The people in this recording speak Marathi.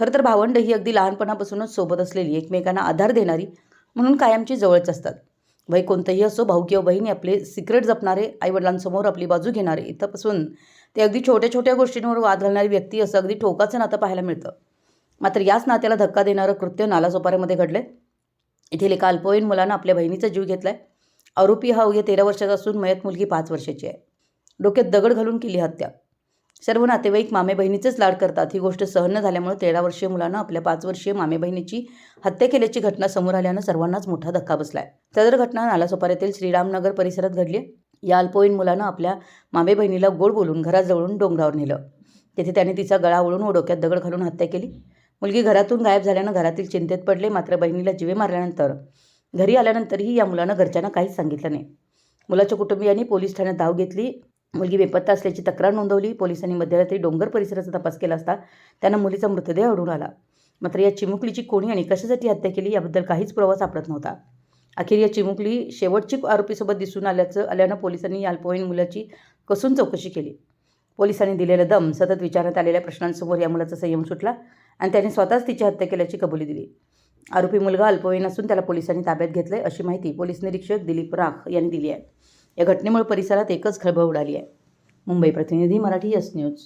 खरं तर भावंड ही अगदी लहानपणापासूनच सोबत असलेली एकमेकांना आधार देणारी म्हणून कायमची जवळच असतात. वय कोणतंही असो भाऊ किंवा बहिणी आपले सिक्रेट जपणारे आईवडिलांसमोर आपली बाजू घेणारे इथंपासून ते अगदी छोट्या छोट्या गोष्टींवर वाद घालणारी व्यक्ती असं अगदी ठोकाचं नातं पाहायला मिळतं. मात्र याच नात्याला धक्का देणारं कृत्य नालासोपाऱ्यामध्ये घडलं येथील एका अल्पवयीन मुलानं आपल्या बहिणीचा जीव घेतलाय. आरोपी हा अवघ्या तेरा वर्षाचा असून मयत मुलगी पाच वर्षाची आहे. डोक्यात दगड घालून केली हत्या. सर्व नातेवाईक मामे बहिणीचेच लाड करतात. ही गोष्ट सहन न झाल्यामुळे तेरा वर्षीय मुलानं आपल्या पाच वर्षीय मामे बहिणीची हत्या केल्याची घटना समोर आल्यानं सर्वांनाच मोठा धक्का बसलाय. सदर घटना नालासोपाऱ्यातील श्रीरामनगर परिसरात घडली या अल्पवयीन मुलानं आपल्या मामे बहिणीला गोड बोलून घराजवळून डोंगरावर नेलं. तेथे त्याने तिचा गळा ओळून व डोक्यात दगड घालून हत्या केली. मुलगी घरातून गायब झाल्यानं घरातील चिंतेत पडले मात्र बहिणीला जिवे मारल्यानंतर घरी आल्यानंतरही या मुलानं घरच्यांना काहीच सांगितलं नाही. मुलाच्या कुटुंबियांनी पोलीस ठाण्यात धाव घेतली. मुलगी बेपत्ता असल्याची तक्रार नोंदवली. पोलिसांनी मध्यरात्री डोंगर परिसराचा तपास केला असता त्यांना मुलीचा मृतदेह आढळून आला. मात्र या चिमुकलीची कोणी आणि कशासाठी हत्या केली याबद्दल काहीच पुरावा सापडत नव्हता. अखेर या चिमुकली शेवटची आरोपीसोबत दिसून आल्याचं आल्यानं पोलिसांनी या अल्पवयीन मुलाची कसून चौकशी केली. पोलिसांनी दिलेलं दम सतत विचारण्यात आलेल्या प्रश्नांसमोर या मुलाचा संयम सुटला आणि त्याने स्वतःच तिची हत्या केल्याची कबुली दिली. आरोपी मुलगा अल्पवयीन असून त्याला पोलिसांनी ताब्यात घेतलंय अशी माहिती पोलीस निरीक्षक दिलीप राख यांनी दिली आहे. या घटनेमुळे परिसरात एकच खळबळ उडाली आहे. मुंबई प्रतिनिधी मराठी यस न्यूज